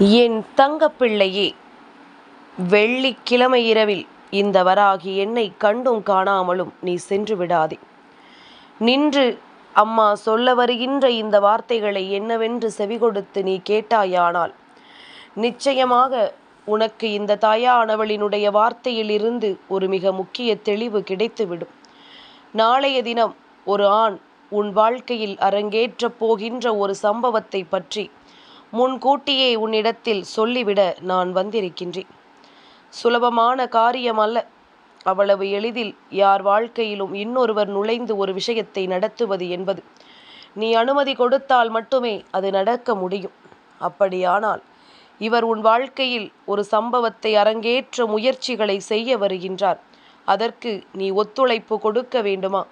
என் தங்கப்பிள்ளையே வெள்ளிக்கிழமை இரவில் இந்த வராகி என்னை கண்டும் காணாமலும் நீ சென்று விடாதே. நின்று அம்மா சொல்ல வருகின்ற இந்த வார்த்தைகளை என்னவென்று செவிகொடுத்து நீ கேட்டாயானால் நிச்சயமாக உனக்கு இந்த தாயானவளினுடைய வார்த்தையிலிருந்து ஒரு மிக முக்கிய தெளிவு கிடைத்துவிடும். நாளைய தினம் ஒரு ஆண் உன் வாழ்க்கையில் அரங்கேற்றப் போகின்ற ஒரு சம்பவத்தை பற்றி முன்கூட்டியே உன்னிடத்தில் சொல்லிவிட நான் வந்திருக்கின்றேன். சுலபமான காரியம் அல்ல. அவ்வளவு எளிதில் யார் வாழ்க்கையிலும் இன்னொருவர் நுழைந்து ஒரு விஷயத்தை நடத்துவது என்பது. நீ அனுமதி கொடுத்தால் மட்டுமே அது நடக்க முடியும். அப்படியானால் இவர் உன் வாழ்க்கையில் ஒரு சம்பவத்தை அரங்கேற்ற முயற்சிகளை செய்ய வருகின்றார். அதற்கு நீ ஒத்துழைப்பு கொடுக்க வேண்டுமா?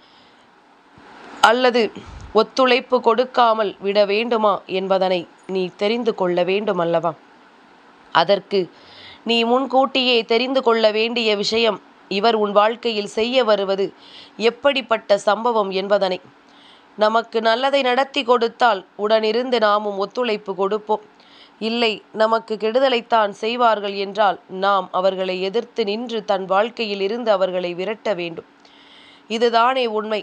அல்லது ஒத்துழைப்பு கொடுக்காமல் விட வேண்டுமா என்பதனை நீ தெரிந்து கொள்ள வேண்டும் அல்லவா அதற்கு நீ முன்கூட்டியே தெரிந்து கொள்ள வேண்டிய விஷயம் இவர் உன் வாழ்க்கையில் செய்ய வருவது எப்படிப்பட்ட சம்பவம் என்பதனை. நமக்கு நல்லதை நடத்தி கொடுத்தால் உடனிருந்து நாமும் ஒத்துழைப்பு கொடுப்போம். இல்லை நமக்கு கெடுதலைத்தான் செய்வார்கள் என்றால் நாம் அவர்களை எதிர்த்து நின்று தன் வாழ்க்கையில் இருந்து அவர்களை விரட்ட வேண்டும். இதுதானே உண்மை.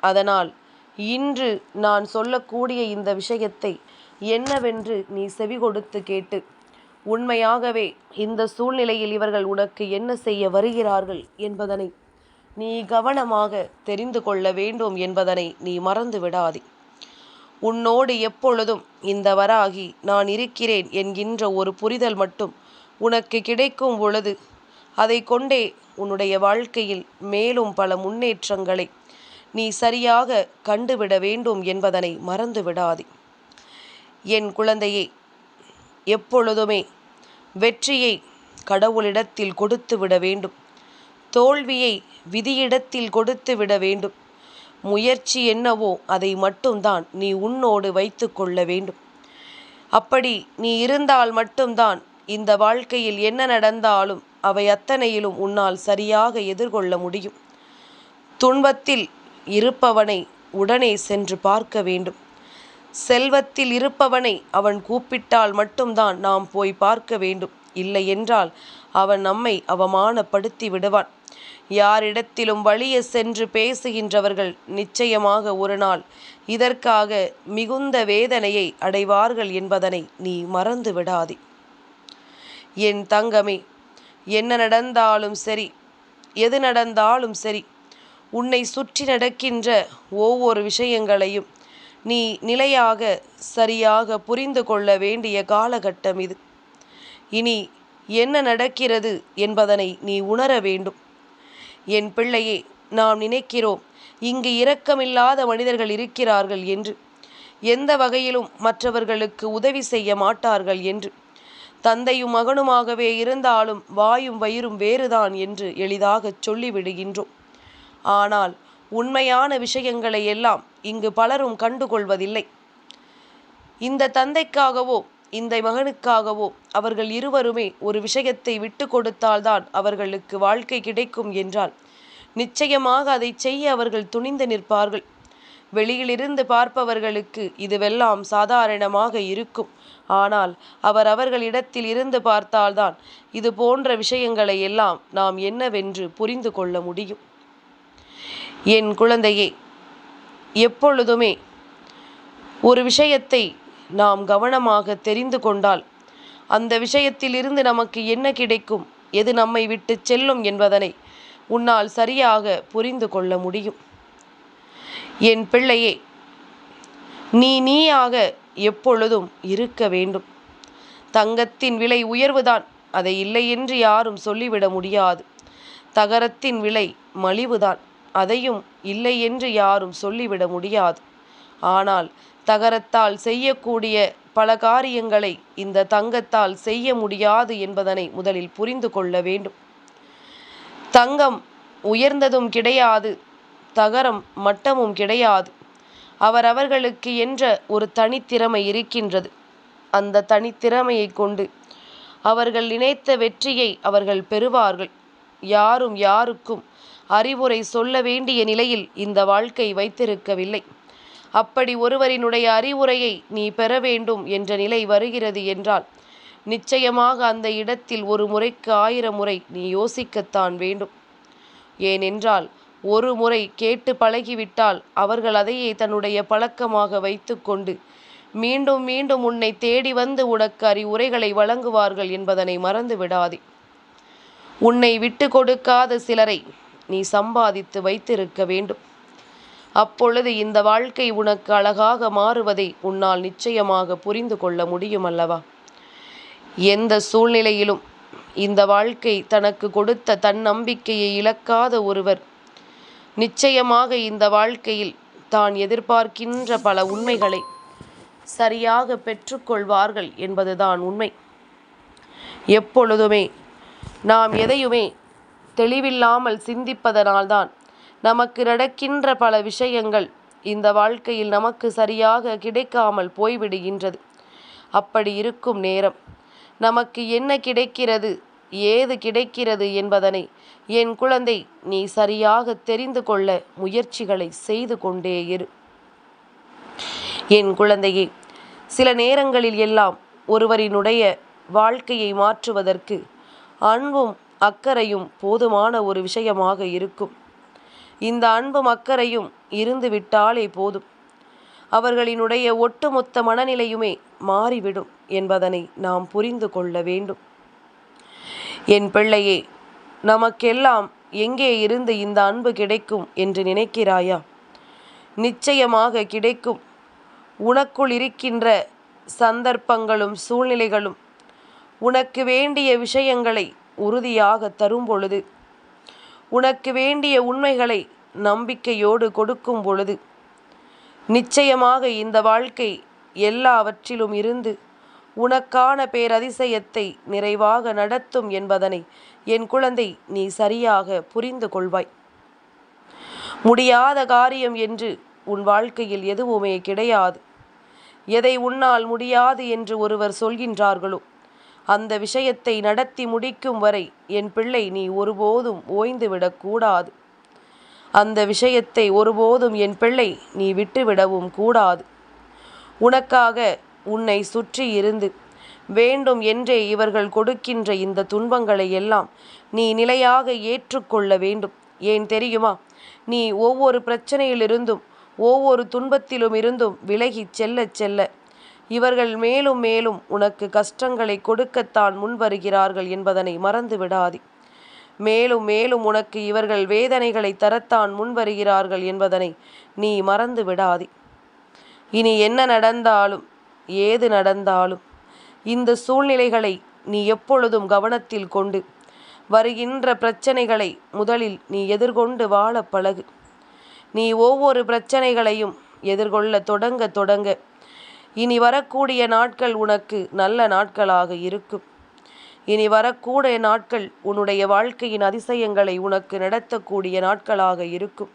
அதனால் இன்று நான் சொல்லக்கூடிய இந்த விஷயத்தை என்னவென்று நீ செவி கொடுத்து கேட்டு உண்மையாகவே இந்த சூழ்நிலையில் இவர்கள் உனக்கு என்ன செய்ய வருகிறார்கள் என்பதனை நீ கவனமாக தெரிந்து கொள்ள வேண்டும் என்பதனை நீ மறந்து விடாதே. உன்னோடு எப்பொழுதும் இந்த வராகி நான் இருக்கிறேன் என்கின்ற ஒரு புரிதல் மட்டும் உனக்கு கிடைக்கும் பொழுது அதை கொண்டே உன்னுடைய வாழ்க்கையில் மேலும் பல முன்னேற்றங்களை நீ சரியாக கண்டுவிட வேண்டும் என்பதனை மறந்து விடாதே என் குழந்தையே எப்பொழுதுமே வெற்றியை கடவுளிடத்தில் கொடுத்து விட வேண்டும். தோல்வியை விதியிடத்தில் கொடுத்து விட வேண்டும். முயற்சி என்னவோ அதை மட்டும்தான் நீ உன்னோடு வைத்து கொள்ள வேண்டும். அப்படி நீ இருந்தால் மட்டும்தான் இந்த வாழ்க்கையில் என்ன நடந்தாலும் அவை அத்தனையிலும் உன்னால் சரியாக எதிர்கொள்ள முடியும். துன்பத்தில் இருப்பவனை உடனே சென்று பார்க்க வேண்டும். செல்வத்தில் இருப்பவனை அவன் கூப்பிட்டால் மட்டும்தான் நாம் போய் பார்க்க வேண்டும். இல்லை என்றால் அவன் நம்மை அவமானப்படுத்தி விடுவான். யாரிடத்திலும் வழிய சென்று பேசுகின்றவர்கள் நிச்சயமாக ஒரு நாள் இதற்காக மிகுந்த வேதனையை அடைவார்கள் என்பதனை நீ மறந்து விடாதே. என் தங்கமே என்ன நடந்தாலும் சரி எது நடந்தாலும் சரி உன்னை சுற்றி நடக்கின்ற ஒவ்வொரு விஷயங்களையும் நீ நிலையாக சரியாக புரிந்து கொள்ள வேண்டிய காலகட்டம் இது. இனி என்ன நடக்கிறது என்பதனை நீ உணர வேண்டும். என் பிள்ளையே நாம் நினைக்கிறோம் இங்கு இரக்கமில்லாத மனிதர்கள் இருக்கிறார்கள் என்று. எந்த வகையிலும் மற்றவர்களுக்கு உதவி செய்ய மாட்டார்கள் என்று. தந்தையும் மகனுமாகவே இருந்தாலும் வாயும் வயிறும் வேறுதான் என்று எளிதாகச் சொல்லிவிடுகின்றோம். ஆனால் உண்மையான விஷயங்களை எல்லாம் இங்கு பலரும் கண்டுகொள்வதில்லை. இந்த தந்தைக்காகவோ இந்த மகனுக்காகவோ அவர்கள் இருவருமே ஒரு விஷயத்தை விட்டு கொடுத்தால்தான் அவர்களுக்கு வாழ்க்கை கிடைக்கும் என்றால் நிச்சயமாக அதை செய்ய அவர்கள் துணிந்து நிற்பார்கள். வெளியிலிருந்து பார்ப்பவர்களுக்கு இதுவெல்லாம் சாதாரணமாக இருக்கும். ஆனால் அவர் அவர்களிடத்தில் இருந்து பார்த்தால்தான் இது போன்ற விஷயங்களை எல்லாம் நாம் என்னவென்று புரிந்து கொள்ள முடியும். என் குழந்தையே எப்பொழுதுமே ஒரு விஷயத்தை நாம் கவனமாக தெரிந்து கொண்டால் அந்த விஷயத்திலிருந்து நமக்கு என்ன கிடைக்கும் எது நம்மை விட்டு செல்லும் என்பதனை உன்னால் சரியாக புரிந்து கொள்ள முடியும். என் பிள்ளையே நீ நீயாக எப்பொழுதும் இருக்க வேண்டும். தங்கத்தின் விலை உயர்வுதான் அதை இல்லை என்று யாரும் சொல்லிவிட முடியாது. தகரத்தின் விலை மலிவுதான். அதையும் இல்லை என்று யாரும் சொல்லிவிட முடியாது. ஆனால் தகரத்தால் செய்யக்கூடிய பல காரியங்களை இந்த தங்கத்தால் செய்ய முடியாது என்பதனை முதலில் புரிந்து கொள்ள வேண்டும். தங்கம் உயர்ந்ததும் கிடையாது தகரம் மட்டமும் கிடையாது. அவரவர்களுக்கு என்ற ஒரு தனித்திறமை இருக்கின்றது. அந்த தனித்திறமையை கொண்டு அவர்கள் நினைத்த வெற்றியை அவர்கள் பெறுவார்கள். யாரும் யாருக்கும் அறிவுரை சொல்ல வேண்டிய நிலையில் இந்த வாழ்க்கை வைத்திருக்கவில்லை. அப்படி ஒருவரினுடைய அறிவுரையை நீ பெற வேண்டும் என்ற நிலை வருகிறது என்றால் நிச்சயமாக அந்த இடத்தில் ஒரு முறைக்கு ஆயிரம் முறை நீ யோசிக்கத்தான் வேண்டும். ஏனென்றால் ஒரு முறை கேட்டு பழகிவிட்டால் அவர்கள் அதையே தன்னுடைய பழக்கமாக வைத்துக்கொண்டு மீண்டும் மீண்டும் உன்னை தேடி வந்து உனக்கு அறிவுரைகளை வழங்குவார்கள் என்பதனை மறந்து விடாதே உன்னை விட்டு கொடுக்காத சிலரை நீ சம்பாதித்து வைத்திருக்க வேண்டும். அப்பொழுது இந்த வாழ்க்கை உனக்கு அழகாக மாறுவதை உன்னால் நிச்சயமாக புரிந்து கொள்ள முடியும் அல்லவா எந்த சூழ்நிலையிலும் இந்த வாழ்க்கை தனக்கு கொடுத்த தன்னம்பிக்கையை இழக்காத ஒருவர் நிச்சயமாக இந்த வாழ்க்கையில் தான் எதிர்பார்க்கின்ற பல உண்மைகளை சரியாக பெற்றுக்கொள்வார்கள் என்பதுதான் உண்மை. எப்பொழுதுமே நாம் எதையுமே தெளிவில்லாமல் சிந்திப்பதனால்தான் நமக்கு நடக்கின்ற பல விஷயங்கள் இந்த வாழ்க்கையில் நமக்கு சரியாக கிடைக்காமல் போய்விடுகின்றது. அப்படி இருக்கும் நேரம். நமக்கு என்ன கிடைக்கிறது ஏது கிடைக்கிறது என்பதனை என் குழந்தை நீ சரியாக தெரிந்து கொள்ள முயற்சிகளை செய்து கொண்டே இரு. என் குழந்தையே சில நேரங்களில் எல்லாம் ஒருவரினுடைய வாழ்க்கையை மாற்றுவதற்கு அன்பும் அக்கறையும் போதுமான ஒரு விஷயமாக இருக்கும். இந்த அன்பும் அக்கறையும் இருந்துவிட்டாலே போதும். அவர்களினுடைய ஒட்டுமொத்த மனநிலையுமே மாறிவிடும் என்பதனை நாம் புரிந்து கொள்ள வேண்டும். என் பிள்ளையே நமக்கெல்லாம் எங்கே இருந்து இந்த அன்பு கிடைக்கும் என்று நினைக்கிறாயா? நிச்சயமாக கிடைக்கும். உனக்குள் இருக்கின்ற சந்தர்ப்பங்களும் சூழ்நிலைகளும் உனக்கு வேண்டிய விஷயங்களை உறுதியாக தரும் பொழுது உனக்கு வேண்டிய உண்மைகளை நம்பிக்கையோடு கொடுக்கும் பொழுது நிச்சயமாக இந்த வாழ்க்கை எல்லாவற்றிலும் இருந்து உனக்கான பேரதிசயத்தை நிறைவாக நடத்தும் என்பதனை என் குழந்தை நீ சரியாக புரிந்து கொள்வாய். முடியாத காரியம் என்று உன் வாழ்க்கையில் எதுவுமே கிடையாது. எதை உன்னால் முடியாது என்று ஒருவர் சொல்கின்றார்களோ அந்த விஷயத்தை நடத்தி முடிக்கும் வரை என் பிள்ளை நீ ஒருபோதும் ஓய்ந்துவிடக்கூடாது அந்த விஷயத்தை ஒருபோதும் என் பிள்ளை நீ விட்டுவிடவும் கூடாது. உனக்காக உன்னை சுற்றி இருந்து வேண்டும் என்றே இவர்கள் கொடுக்கின்ற இந்த துன்பங்களை எல்லாம் நீ நிலையாக ஏற்றுக்கொள்ள வேண்டும். ஏன் தெரியுமா? நீ ஒவ்வொரு பிரச்சனையிலிருந்தும் ஒவ்வொரு துன்பத்திலும் இருந்தும் விலகிச் செல்லச் செல்ல இவர்கள் மேலும் மேலும் உனக்கு கஷ்டங்களை கொடுக்கத்தான் முன் வருகிறார்கள் என்பதனை மறந்து விடாதே மேலும் மேலும் உனக்கு இவர்கள் வேதனைகளை தரத்தான் முன் வருகிறார்கள் என்பதனை நீ மறந்து விடாதே இனி என்ன நடந்தாலும் ஏது நடந்தாலும் இந்த சூழ்நிலைகளை நீ எப்பொழுதும் கவனத்தில் கொண்டு வருகின்ற பிரச்சனைகளை முதலில் நீ எதிர்கொண்டு வாழ பழகு. நீ ஒவ்வொரு பிரச்சனைகளையும் எதிர்கொள்ள தொடங்க தொடங்க இனி வரக்கூடிய நாட்கள் உனக்கு நல்ல நாட்களாக இருக்கும். இனி வரக்கூடிய நாட்கள் உன்னுடைய வாழ்க்கையின் அதிசயங்களை உனக்கு நடத்தக்கூடிய நாட்களாக இருக்கும்.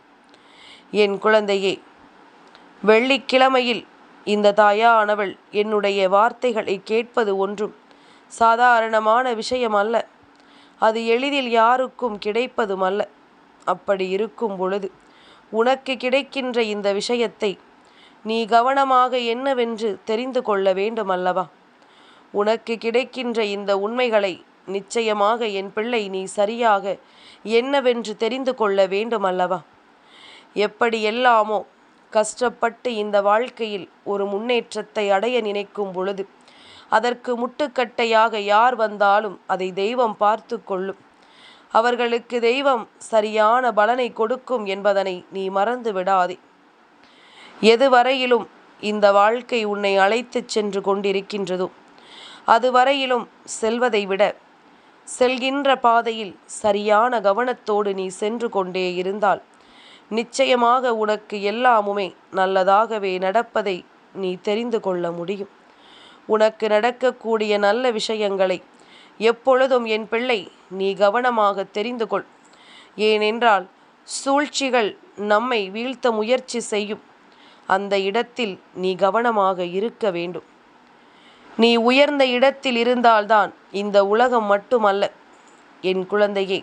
என் குழந்தையே வெள்ளிக்கிழமையில் இந்த தாயானவள் என்னுடைய வார்த்தைகளை கேட்பது ஒன்றும் சாதாரணமான விஷயம் அல்ல. அது எளிதில் யாருக்கும் கிடைப்பதும் அல்ல. அப்படி இருக்கும் பொழுது உனக்கு கிடைக்கின்ற இந்த விஷயத்தை நீ கவனமாக என்னவென்று தெரிந்து கொள்ள வேண்டும் அல்லவா உனக்கு கிடைக்கின்ற இந்த உண்மைகளை நிச்சயமாக என் பிள்ளை நீ சரியாக என்னவென்று தெரிந்து கொள்ள வேண்டும் அல்லவா எப்படி எல்லாமோ கஷ்டப்பட்டு இந்த வாழ்க்கையில் ஒரு முன்னேற்றத்தை அடைய நினைக்கும் பொழுது அதற்கு முட்டுக்கட்டையாக யார் வந்தாலும் அதை தெய்வம் பார்த்து கொள்ளும். அவர்களுக்கு தெய்வம் சரியான பலனை கொடுக்கும் என்பதனை நீ மறந்து விடாதே எதுவரையிலும் இந்த வாழ்க்கை உன்னை அழைத்துச் சென்று கொண்டிருக்கின்றதோ. அதுவரையிலும் செல்வதை விட செல்கின்ற பாதையில் சரியான கவனத்தோடு நீ சென்று கொண்டே இருந்தால் நிச்சயமாக உனக்கு எல்லாமுமே நல்லதாகவே நடப்பதை நீ தெரிந்து கொள்ள முடியும். உனக்கு நடக்கக்கூடிய நல்ல விஷயங்களை எப்பொழுதும் என் பிள்ளை நீ கவனமாக தெரிந்து கொள். ஏனென்றால் சூழ்ச்சிகள் நம்மை வீழ்த்த முயற்சி செய்யும். அந்த இடத்தில் நீ கவனமாக இருக்க வேண்டும். நீ உயர்ந்த இடத்தில் இருந்தால்தான் இந்த உலகம் மட்டுமல்ல என் குழந்தையே.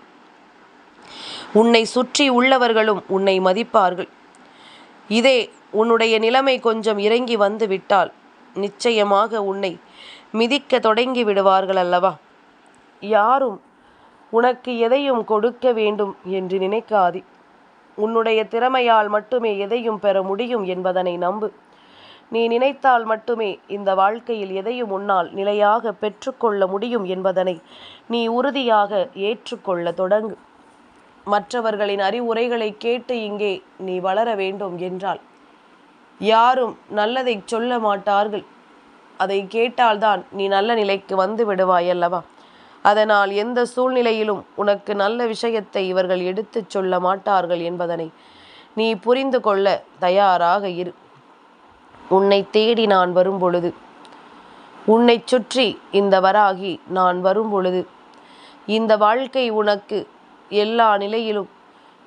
உன்னை சுற்றி உள்ளவர்களும் உன்னை மதிப்பார்கள். இதே உன்னுடைய நிலைமை கொஞ்சம் இறங்கி வந்து விட்டால் நிச்சயமாக உன்னை மிதிக்க தொடங்கி விடுவார்கள் அல்லவா? யாரும் உனக்கு எதையும் கொடுக்க வேண்டும் என்று நினைக்காதே. உன்னுடைய திறமையால் மட்டுமே எதையும் பெற முடியும் என்பதனை நம்பு. நீ நினைத்தால் மட்டுமே இந்த வாழ்க்கையில் எதையும் உன்னால் நிலையாக பெற்றுக்கொள்ள முடியும் என்பதனை நீ உறுதியாக ஏற்றுக்கொள்ள தொடங்கு. மற்றவர்களின் அறிவுரைகளை கேட்டு இங்கே நீ வளர வேண்டும் என்றால் யாரும் நல்லதை சொல்ல மாட்டார்கள். அதை கேட்டால்தான் நீ நல்ல நிலைக்கு வந்து விடுவாய் அல்லவா அதனால் எந்த சூழ்நிலையிலும் உனக்கு நல்ல விஷயத்தை இவர்கள் எடுத்துச் சொல்ல மாட்டார்கள் என்பதனை நீ புரிந்து கொள்ள தயாராக இரு. உன்னை தேடி நான் வரும்பொழுது உன்னை சுற்றி இந்த வராகி நான் வரும்பொழுது இந்த வாழ்க்கை உனக்கு எல்லா நிலையிலும்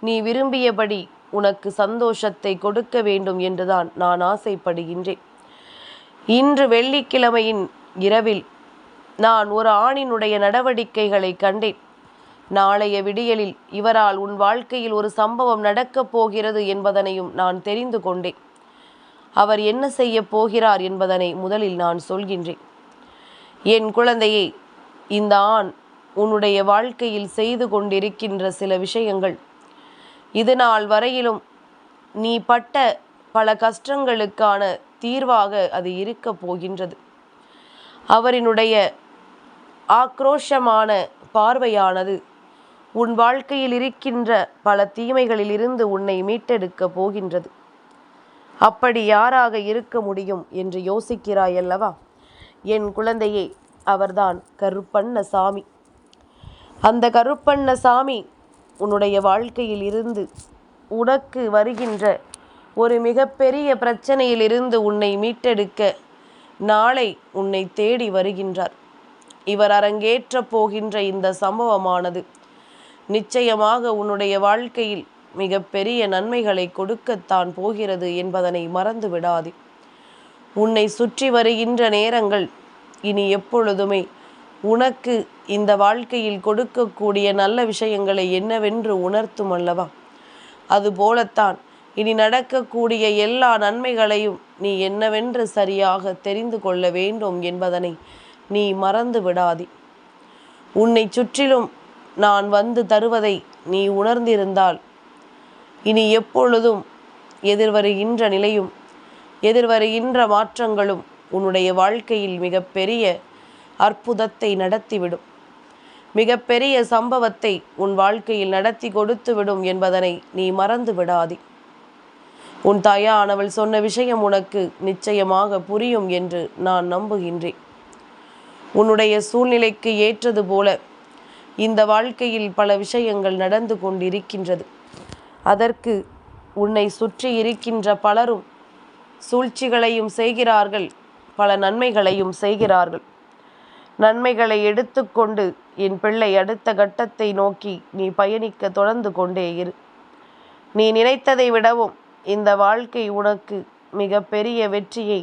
நீ விரும்பியபடி உனக்கு சந்தோஷத்தை கொடுக்க வேண்டும் என்றுதான் நான் ஆசைப்படுகின்றேன். இன்று வெள்ளிக்கிழமையின் இரவில் நான் ஒரு ஆணினுடைய நடவடிக்கைகளை கண்டேன். நாளைய விடியலில் இவரால் உன் வாழ்க்கையில் ஒரு சம்பவம் நடக்கப் போகிறது என்பதனையும் நான் தெரிந்து கொண்டேன். அவர் என்ன செய்ய போகிறார் என்பதனை முதலில் நான் சொல்கின்றேன். என் குழந்தையை இந்த ஆண் உன்னுடைய வாழ்க்கையில் செய்து கொண்டிருக்கின்ற சில விஷயங்கள். இது நாள் வரையிலும் நீ பட்ட பல கஷ்டங்களுக்கான தீர்வாக அது இருக்கப் போகின்றது. அவரினுடைய ஆக்ரோஷமான பார்வையானது. உன் வாழ்க்கையில் இருக்கின்ற பல தீமைகளிலிருந்து உன்னை மீட்டெடுக்கப் போகின்றது. அப்படி யாராக இருக்க முடியும் என்று யோசிக்கிறாய் அல்லவா என் குழந்தையே அவர்தான் கருப்பண்ண சாமி அந்த கருப்பண்ண சாமி உன்னுடைய வாழ்க்கையில் இருந்து உனக்கு வருகின்ற ஒரு மிகப்பெரிய பிரச்சனையிலிருந்து உன்னை மீட்டெடுக்க நாளை உன்னை தேடி வருகின்றார். இவர் அரங்கேற்றப் போகின்ற இந்த சம்பவமானது நிச்சயமாக உன்னுடைய வாழ்க்கையில் மிக பெரிய நன்மைகளை கொடுக்கத்தான் போகிறது என்பதனை மறந்து விடாதே உன்னை சுற்றி வருகின்ற நேரங்கள் இனி எப்பொழுதுமே உனக்கு இந்த வாழ்க்கையில் கொடுக்கக்கூடிய நல்ல விஷயங்களை என்னவென்று உணர்த்தும் அல்லவா? அதுபோலத்தான் இனி நடக்கக்கூடிய எல்லா நன்மைகளையும் நீ என்னவென்று சரியாக தெரிந்து கொள்ள வேண்டும் என்பதனை நீ மறந்து விடாதே. உன்னை சுற்றிலும் நான் வந்து தருவதை நீ உணர்ந்திருந்தால் இனி எப்பொழுதும் எதிர்வருகின்ற நிலையும் எதிர்வருகின்ற மாற்றங்களும் உன்னுடைய வாழ்க்கையில் மிகப்பெரிய அற்புதத்தை நடத்திவிடும். மிகப்பெரிய சம்பவத்தை உன் வாழ்க்கையில் நடத்தி கொடுத்துவிடும் என்பதனை நீ மறந்து விடாதே. உன் தாயானவள் சொன்ன விஷயம் உனக்கு நிச்சயமாக புரியும் என்று நான் நம்புகின்றேன். உன்னுடைய சூழ்நிலைக்கு ஏற்றது போல இந்த வாழ்க்கையில் பல விஷயங்கள் நடந்து கொண்டிருக்கின்றது. அதற்கு உன்னை சுற்றி இருக்கின்ற பலரும் சூழ்ச்சிகளையும் செய்கிறார்கள் பல நன்மைகளையும் செய்கிறார்கள். நன்மைகளை எடுத்துக்கொண்டு என் பிள்ளை அடுத்த கட்டத்தை நோக்கி நீ பயணிக்க தொடர்ந்து கொண்டே இரு. நீ நினைத்ததை விடவும் இந்த வாழ்க்கை உனக்கு மிக பெரிய வெற்றியை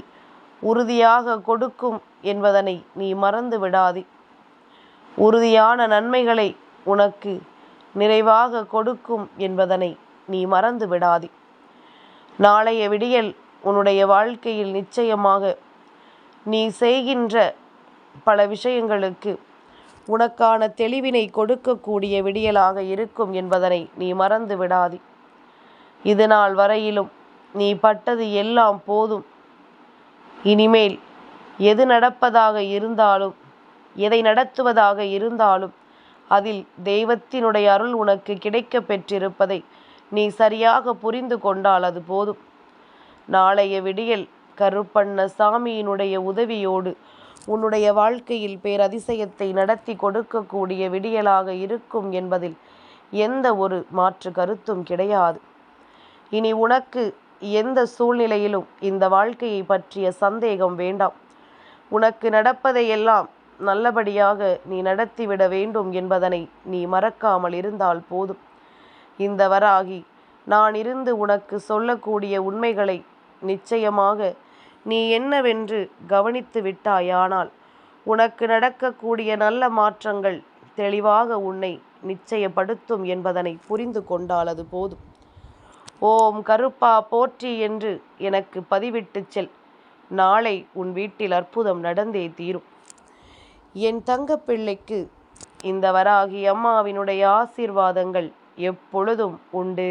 உறுதியாக கொடுக்கும் என்பதனை நீ மறந்து விடாதே. உறுதியான நன்மைகளை உனக்கு நிறைவாக கொடுக்கும் என்பதனை நீ மறந்து விடாதே. நாளைய விடியல் உன்னுடைய வாழ்க்கையில் நிச்சயமாக நீ செய்கின்ற பல விஷயங்களுக்கு உனக்கான தெளிவினை கொடுக்கக்கூடிய விடியலாக இருக்கும் என்பதனை நீ மறந்து விடாதே. இது நாள் வரையிலும் நீ பட்டது எல்லாம் போதும். இனிமேல் எது நடப்பதாக இருந்தாலும் எதை நடத்துவதாக இருந்தாலும் அதில் தெய்வத்தினுடைய அருள் உனக்கு கிடைக்க பெற்றிருப்பதை நீ சரியாக புரிந்து கொண்டால் அது போதும். நாளைய விடியல் கருப்பண்ண சாமியினுடைய உதவியோடு உன்னுடைய வாழ்க்கையில் பேரதிசயத்தை நடத்தி கொடுக்கக்கூடிய விடியலாக இருக்கும் என்பதில் எந்த ஒரு மாற்று கருத்தும் கிடையாது. இனி உனக்கு எந்த சூழ்நிலையிலும் இந்த வாழ்க்கையை பற்றிய சந்தேகம் வேண்டாம். உனக்கு நடப்பதையெல்லாம் நல்லபடியாக நீ நடத்திவிட வேண்டும் என்பதனை நீ மறக்காமல் இருந்தால் போதும். இந்த வராகி நான் இருந்து உனக்கு சொல்லக்கூடிய உண்மைகளை நிச்சயமாக நீ என்னவென்று கவனித்து விட்டாயானால் உனக்கு நடக்கக்கூடிய நல்ல மாற்றங்கள் தெளிவாக உன்னை நிச்சயப்படுத்தும் என்பதனை புரிந்து கொண்டால் அது போதும். ஓம் கருப்பா போற்றி என்று எனக்கு பதிவிட்டு செல். நாளை உன் வீட்டில் அற்புதம் நடந்தே தீரும். என் தங்கப்பிள்ளைக்கு இந்த வராகி அம்மாவினுடைய ஆசீர்வாதங்கள் எப்பொழுதும் உண்டு.